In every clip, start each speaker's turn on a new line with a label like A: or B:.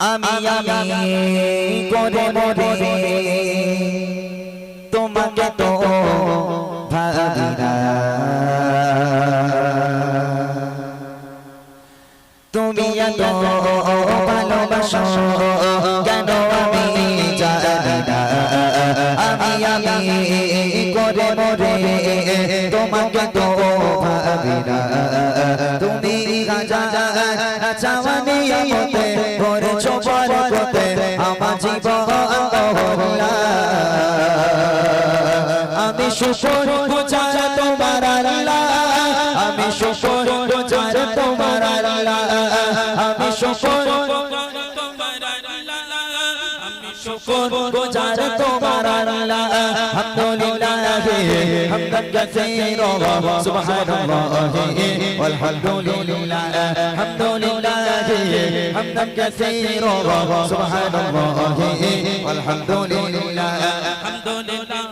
A: আমি আমি করে মরে তোমাকে তো ভাবি না। তুমি এত ভালোবাসো কেন আমি জানি না। আমি আমি করে মরে তোমাকে তো ভাবি না। তুমি রাজা চাওয়ানি মতে আমি শুকর গুজার তোমার আল্লাহ আমি শুকর গুজার তোমার আল্লাহ আমি শুকর শুকর গুজার তোমার আল্লাহ আলহামদুলিল্লাহ হামদান কাসীরা সুবহানাল্লাহ والحمدلله الحمدلله حمدا كثيرا سبحان الله والحمد لله
B: الحمد لله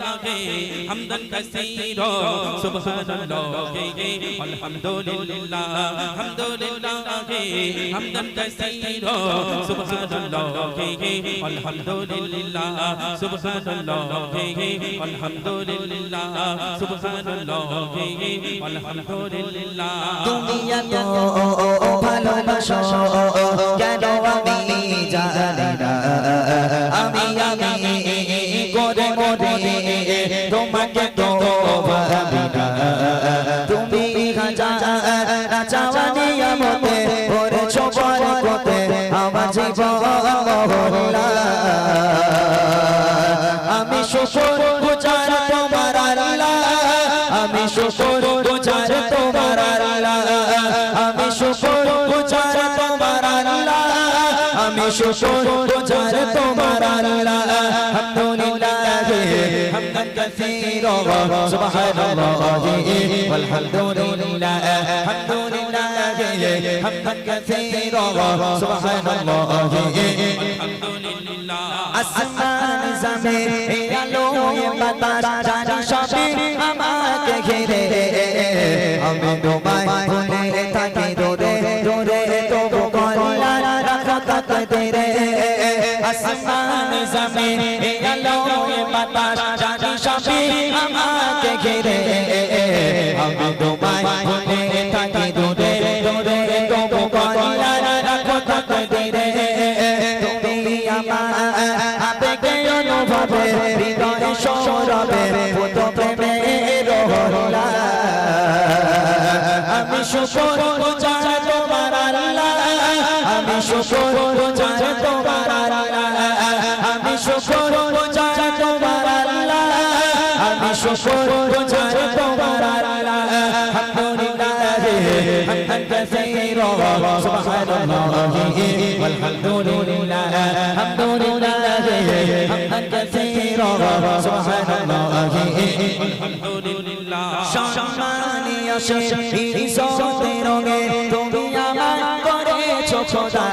B: حمدا كثيرا سبحان الله الحمد لله الحمد لله حمدا كثيرا سبحان الله الحمد لله سبحان الله الحمد لله سبحان الله الحمد لله
A: তুমি এত ভালোবাসো কেন শুকর গুজার তোমার আল্লাহ। আলহামদুলিল্লাহ হামদান কাসীরা সুবহানাল্লাহ ওয়ালহামদুলিল্লাহ হামদুলিল্লাহ হামদান কাসীরা সুবহানাল্লাহ
B: আলহামদুলিল্লাহ
A: আসমান জামে আলো বাতাস เกเรเอาเอาเอกไม้เวง hamdulillah hamdulillah hamdan kathira
B: subhanallah alhamdulillah
A: সম্মানিয়া শেষে সতের রঙে তুমি আমার করেছ খোদা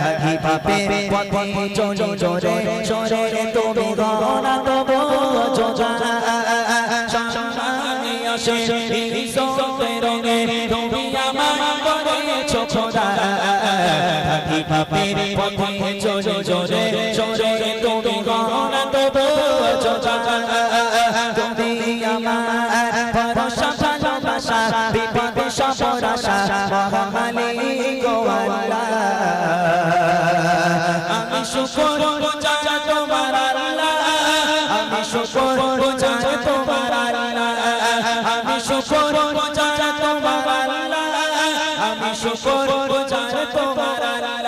A: থাকি পাপে পথে চলে চলে চলে তুমি গণনা তব যোজনা সম্মানিয়া শেষে থাকি পাপে পথে চলি জোরে সরে তুমি গহনা যোজা তুমি আমার ভরসা, ভালোবাসা, বিপদে সফরাসা মহামালিক ও আল্লাহ আমি শুকর গুজার তোমার আল্লাহ। আমি শুকর গুজার তোমার আল্লাহ। আমি শুকর গুজার তোমার আল্লাহ। আমি শুকর গুজার তোমার আল্লাহ।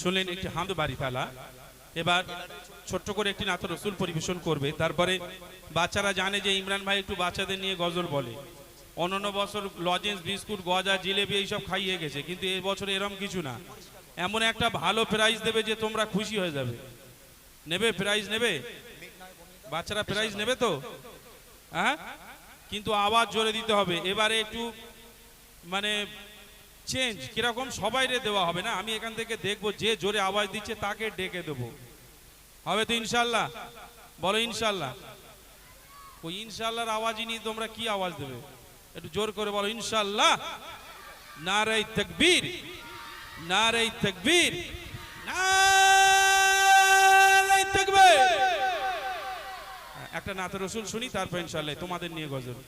B: শুনলেন একটি হামদ বাড়ি ফেলা। এবার ছোট্ট করে একটি নাথ রসুল পরিবেশন করবে। তারপরে বাচ্চারা জানে যে ইমরান ভাই একটু বাচ্চাদের নিয়ে গজল বলে। অন্যান্য বছর লজেন্স, বিস্কুট, গজা, জিলেবি এইসব খাইয়ে গেছে। কিন্তু এই বছর এরম কিছু না। এমন একটা ভালো প্রাইজ দেবে যে তোমরা খুশি হয়ে যাবে। নেবে প্রাইজ নেবে? বাচ্চারা প্রাইজ নেবে তো? হ্যাঁ? কিন্তু আওয়াজ জোরে দিতে হবে। এবারে একটু মানে চেঞ্জ কীরকম সবাইরে দেওয়া হবে না? আমি এখান থেকে দেখব, যে জোরে আওয়াজ দিচ্ছে তাকে ডেকে দেবো। হবে তো ইনশাল্লাহ? বলো ইনশাল্লাহ। ওই ইনশাল্লাহর আওয়াজই নিয়ে তোমরা কি আওয়াজ দেবে? একটু জোর করে বলো, ইনশাল্লাহ। নারাই তকবীর। নারাই তকবীর। তকবীর। একটা নাতে রসুল শুনি, তারপর ইনশাল্লাহ, তোমাদের নিয়ে গজল।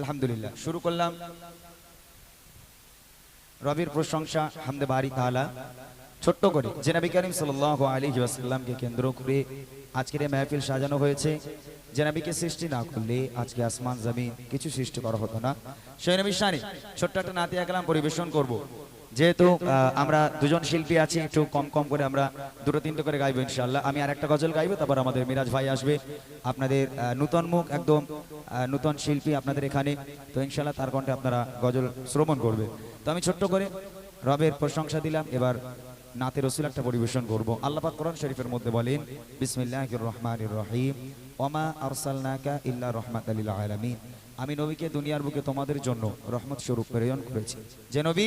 A: আলহামদুলিল্লাহ। শুরু করলাম। রবির প্রশংসা, হামদে বাড়ি তালা ছোট্ট করে জেনাবি করিম সাল আলী ওয়াসাল্লামকে কেন্দ্র করে আজকের এই মাহফিল সাজানো হয়েছে। জেনাবিকে সৃষ্টি না করলে আজকে আসমান, জমিন কিছু সৃষ্টি করা হতো না। সেই নবী ছোট্ট একটা নাতি একলাম পরিবেশন করব। যেহেতু আমরা দুজন শিল্পী আছি একটু কম কম করে আমরা দুটো তিনটে করে গাইবো ইনশাল্লাহ আমি আর একটা গজল গাইবো তারপর আমাদের মিরাজ ভাই আসবে। আপনাদের নূতন মুখ একদম নূতন শিল্পী আপনাদের এখানে। তো ইনশাল্লাহ তার কণ্ঠে আপনারা গজল শ্রবণ করবে। তো আমি ছোট্ট করে রবের প্রশংসা দিলাম। এবার নাতে রসুল একটা পরিবেশন করব। আল্লাহ পাক কোরআন শরীফের মধ্যে বলেন বিসমিল্লাহির রহমানির রহিম। ওমা আরসালনাকা ইল্লা রাহমাতাল লিল আলামিন। আমি নবীকে দুনিয়ার বুকে তোমাদের জন্য রহমত স্বরূপ প্রেরণ করেছি। যে নবী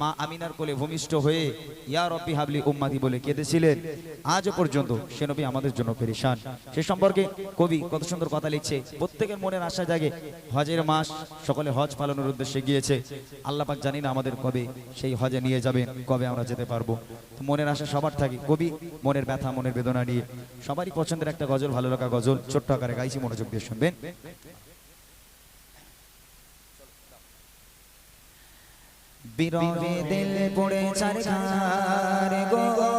A: মা আমিনার কোলে ভূমিষ্ঠ হয়ে, ইয়া রব্বি হাবলি উম্মাতি বলে কেঁদেছিলেন, আজও পর্যন্ত সে নবী আমাদের জন্য পেরেশান। সে সম্পর্কে কবি কত সুন্দর কথা লিখছে, প্রত্যেকের মনের আশা জাগে, হজের মাস সকলে হজ পালনের উদ্দেশ্যে গিয়েছে। আল্লাহ পাক জানি না আমাদের কবে সেই হজে নিয়ে যাবেন, কবে আমরা যেতে পারব। মনের আশা সবার থাকে, কবি মনের ব্যথা, মনের বেদনা নিয়ে। সবারই পছন্দের একটা গজল, ভালো লাগা গজল, ছোট্ট আকারে গাইছি, মনোযোগ দিয়ে শুনবেন। বিরহে দিল পড়ে চার গো।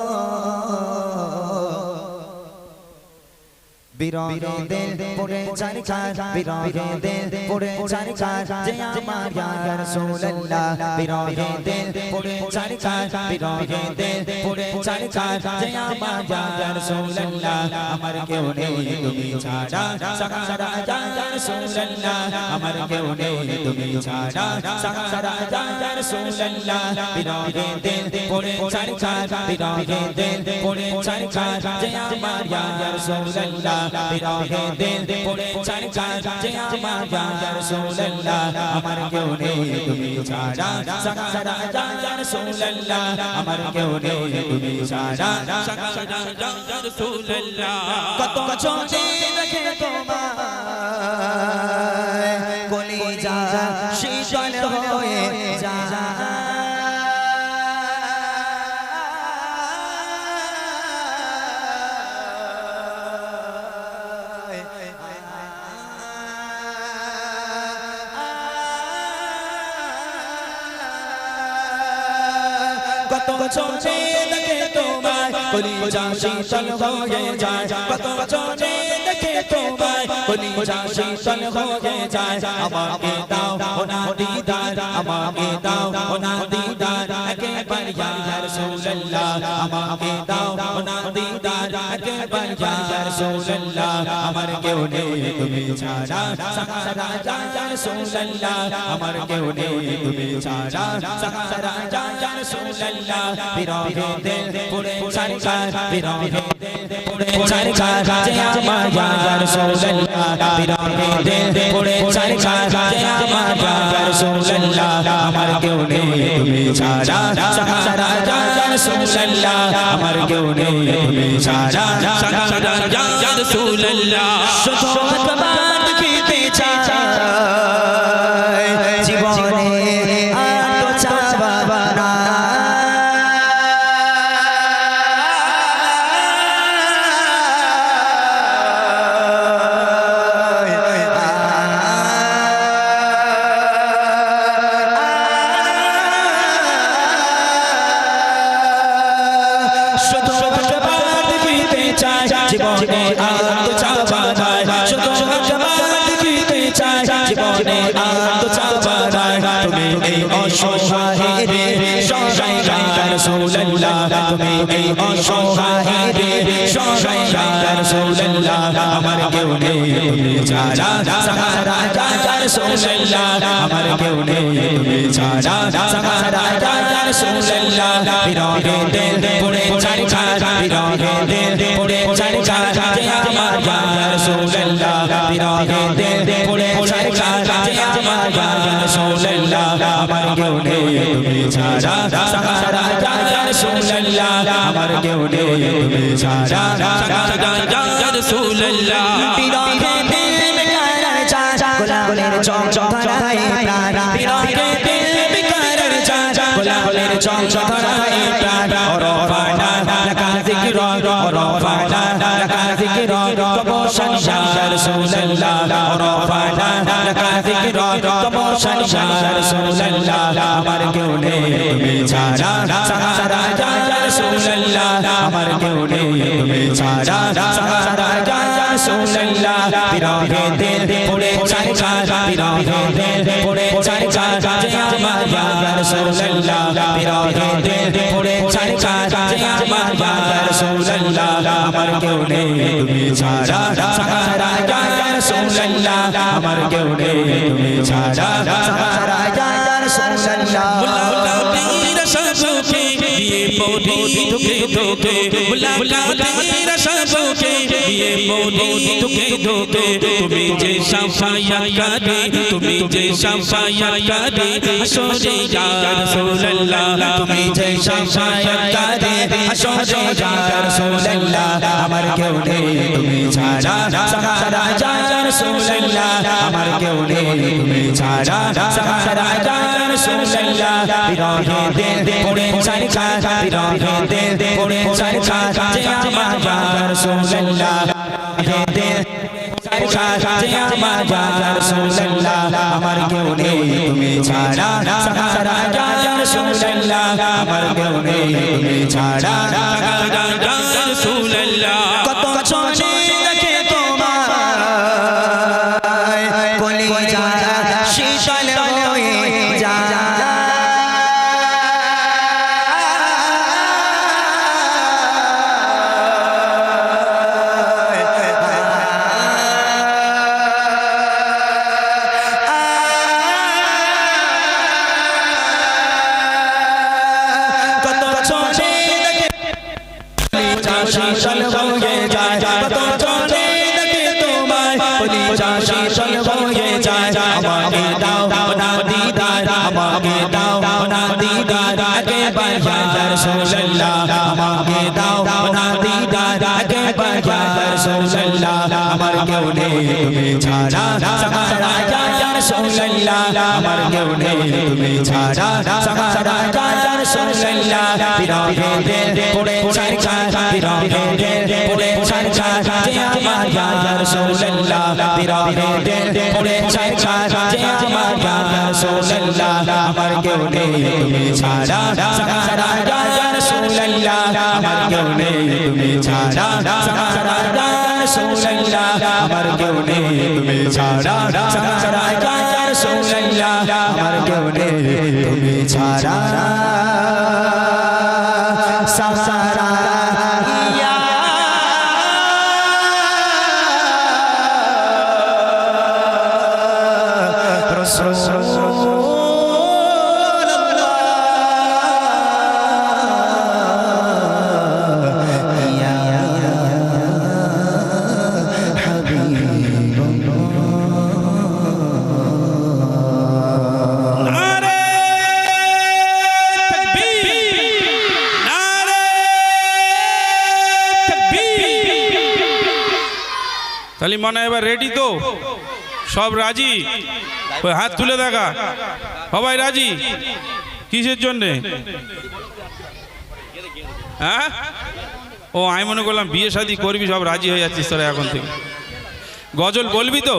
A: বিরহে দিল পড়ে চার ঘার বিরহে দিল পড়ে চার ঘার যে আমার ইয়া রাসূলুল্লাহ। বিরহে দিল পড়ে চার ঘার বিরহে দিল পড়ে চার ঘার যে আমার ইয়া রাসূলুল্লাহ। আমার কেউ নেই তুমি ছাড়া সাহারা ইয়া রাসূলুল্লাহ। আমার কেউ নেই তুমি ছাড়া সাহারা ইয়া রাসূলুল্লাহ। বিরহে দিল পড়ে চার ঘার বিরহে দিল পড়ে চার ঘার যে আমার ইয়া রাসূলুল্লাহ। বিরহে দিল পড়ে চার ঘার আমার ইয়া রাসূলুল্লাহ আমার কেউ নেই তুমি ছাড়া সাহারা ইয়া রাসূলুল্লাহ আমার কেউ নেই তুমি ছাড়া কত চোখে দেখে তোমায় কলিজা শীতল চোখে দেখে তোমায় কলিজা শীতল হয়ে যায়। কত চোখে দেখে তোমায় কলিজা শীতল আমাকে দাও, ওনা দিদার, আমাকে দাও, ওনা দিদার। একবার ইয়া রাসূলুল্লাহ আমাকে দাও ওনা দিদার একবার ইয়া রাসূলুল্লাহ আমার কেউ নেই তুমি ছাড়া সাহারা ইয়া রাসূলুল্লাহ আমার কেউ নেই তুমি ছাড়া সাহারা ইয়া রাসূলুল্লাহ বিরহে দিল পড়ে চারকার বিরহে দিল পড়ে চারকার যে আমার ইয়া রাসূলুল্লাহ বিরহে দিল পড়ে চারকার যে আমার ইয়া রাসূলুল্লাহ আমার কেউ নেই তুমি ছাড়া সাহারা ইয়া রাসূলুল্লাহ আমার কেউ নেই সারা ছাড়া শুধু এই অসহায় রে সহায় রাসূলুল্লাহ তুমি এই অসহায়দের সহায় রাসূলুল্লাহ আমার কেউ নেই তুমি সাহারা রাসূলুল্লাহ আমার কেউ নেই তুমি সাহারা রাসূলুল্লাহ বিরহে দিল পড়ে ছাড় ছাড় বিরহে দিল পড়ে ছাড় ছাড় আমার রাসূলুল্লাহ বিরহে দিল পড়ে ইয়া রাসূলুল্লাহ আমার কেউ নেই তুমি ছাড়া। সাহারা ইয়া রাসূলুল্লাহ আমার কেউ নেই তুমি ছাড়া। বিরহে দিল বিকারার চাচা গোলাপের চক চক ধরায় প্রাণ। বিরহে দিল বিকারার চাচা গোলাপের চক চক ধরায় প্রাণ। রফানা তবশন ইয়া রাসূলুল্লাহ রফানা লাকা যিকর তবশন ইয়া রাসূলুল্লাহ আমার কেউ নেই তুমি ছাড়া সাহারা ইয়া রাসূলুল্লাহ আমার কেউ নেই তুমি ছাড়া সাহারা ইয়া রাসূলুল্লাহ বিরহে দিল পড়ে চাই চাই বিরহে দিল পড়ে চাই চাই যে আমার ইয়া রাসূলুল্লাহ বিরহে দিল পড়ে চাই চাই যে আমার ইয়া রাসূলুল্লাহ আমার কেউ নেই, তুমি ছাড়া সাহারা ইয়া রাসূলুল্লাহ আমার কেউ নেই, তুমি ছাড়া সাহারা ইয়া রাসূলুল্লাহ
B: তুমি যে সাফায়াত তুমি যে সাফায়াত হাসরে ইয়া রাসূলুল্লাহ
A: তুমি যে সাফায়াত হাসরে ইয়া রাসূলুল্লাহ আমার কেউ নেই তুমি ছাড়া সাহারা ইয়া রাসূলুল্লাহ আমার কেউ নেই তুমি ছাড়া সাহারা ইয়া রাসূলুল্লাহ বিরহে দিল পড়ে চাই চাই দিল পড়ে চাই যে আমার ইয়া রাসূলুল্লাহ বিরহে আমার ইয়া কেউ নেই তুমি ছাড়া সাহারা রাসূলুল্লাহ আমার কেউ নেই তুমি ছাড়া চলে আমার কেউ নেই তুমি ছাড়া সাহারা ইয়া রাসূলুল্লাহ আমার কেউ নেই তুমি ছাড়া সাহারা ইয়া রাসূলুল্লাহ বিরহে দিল পড়ে চাই চাই বিরহে পড়ে চাই যে আমার ইয়া রাসূলুল্লাহ বিরহে দিল পড়ে চাই যে আমার ইয়া রাসূলুল্লাহ আমার কেউ নেই তুমি ছাড়া সাহারা ইয়া রাসূলুল্লাহ আমার কেউ নেই তুমি ছাড়া সাহারা রাসূলুল্লাহ আমার কেউ নেই তুমি ছাড়া ছাড়া।
B: এবার রেডি তো? সব রাজি? ওই হাত তুলে দেখা। সবাই রাজি? কিসের জন্যে? হ্যাঁ? ও, আমি মনে করলাম বিয়ে শাদি করবি, সব রাজি হয়ে যাচ্ছিস তোরা এখন থেকে। গজল বলবি তো?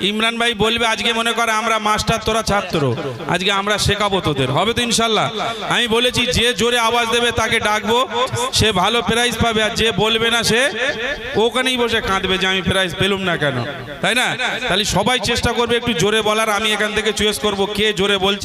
B: ইমরান ভাই বলবে, আজকে মনে করে আমরা মাস্টার, তোরা ছাত্র। আজকে আমরা শেখাবো তোদের। হবে তো ইনশাল্লাহ। আমি বলেছি, যে জোরে আওয়াজ দেবে তাকে ডাকবো, সে ভালো প্রাইজ পাবে। আর যে বলবে না সে, ওখানেই বসে কাঁদবে যে আমি প্রাইজ পেলুম না কেন। তাই না? তাহলে সবাই চেষ্টা করবে একটু জোরে বলার। আমি এখান থেকে চয়েস করব কে জোরে বলছে।